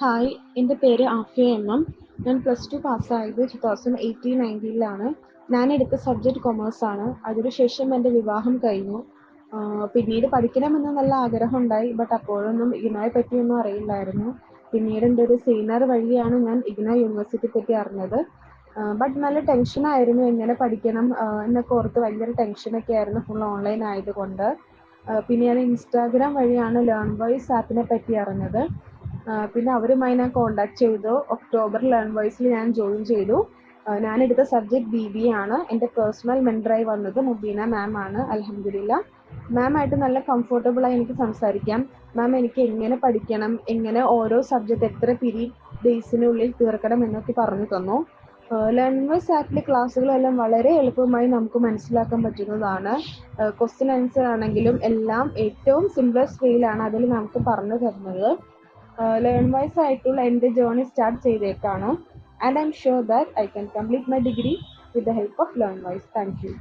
Hi എന്റെ പേര് Afiya M M ഞാൻ പ്ലസ് ടു പാസ്സായത് ടു തൗസൻഡ് എയ്റ്റീൻ നയന്റീനിലാണ് ഞാൻ എടുത്ത സബ്ജക്റ്റ് കൊമേഴ്സ് ആണ്. അതിനുശേഷം എന്റെ വിവാഹം കഴിഞ്ഞു. പിന്നീട് പഠിക്കണമെന്ന് നല്ല ആഗ്രഹം ഉണ്ടായി ബട്ട് അപ്പോഴൊന്നും ഇഗ്നോയെ പറ്റിയൊന്നും അറിയില്ലായിരുന്നു. പിന്നീട് എന്റെ ഒരു സീനിയർ വഴിയാണ് ഞാൻ ഇഗ്ന യൂണിവേഴ്സിറ്റി പറ്റി അറിഞ്ഞത് ബട്ട് നല്ല ടെൻഷനായിരുന്നു എങ്ങനെ പഠിക്കണം എന്നൊക്കെ ഓർത്ത് ഭയങ്കര ടെൻഷനൊക്കെ ആയിരുന്നു ഫുൾ ഓൺലൈൻ ആയതുകൊണ്ട്. പിന്നെ ഞാൻ ഇൻസ്റ്റാഗ്രാം വഴിയാണ് ലേൺ വോയിസ് ആപ്പിനെ പറ്റി അറിഞ്ഞത്. പിന്നെ അവരുമായി ഞാൻ കോണ്ടാക്ട് ചെയ്തു. ഒക്ടോബർ ലേൺ വോയ്സിൽ ഞാൻ ജോയിൻ ചെയ്തു. ഞാൻ എടുത്ത സബ്ജക്ട് ബി ബി ആണ്. എന്റെ പേഴ്സണൽ മെൻഡറായി വന്നത് മുബീന മാം ആണ്. അലഹമില്ല മാം ആയിട്ട് നല്ല കംഫർട്ടബിൾ ആയി എനിക്ക് സംസാരിക്കാം. മാം എനിക്ക് എങ്ങനെ പഠിക്കണം? എങ്ങനെ ഓരോ സബ്ജക്റ്റ് എത്ര പീരീഡ് ഡേയ്സിനുള്ളിൽ തീർക്കണം എന്നൊക്കെ പറഞ്ഞു തന്നു. ലേൺവേഴ്സ് ആപ്പിലെ ക്ലാസ്സുകളെല്ലാം വളരെ എളുപ്പമായി നമുക്ക് മനസ്സിലാക്കാൻ പറ്റുന്നതാണ്. ക്വസ്റ്റ്യൻ ആൻസർ ആണെങ്കിലും എല്ലാം ഏറ്റവും സിംപ്ലസ്റ്റ് വേയിലാണ് അതിൽ നമുക്ക് പറഞ്ഞു തരുന്നത്. ലേൺ വൈസ് ആയിട്ടുള്ള എന്റെ journey start ചെയ്തേക്കാണ്. And I'm sure that I can complete my degree with the help of learn wise thank you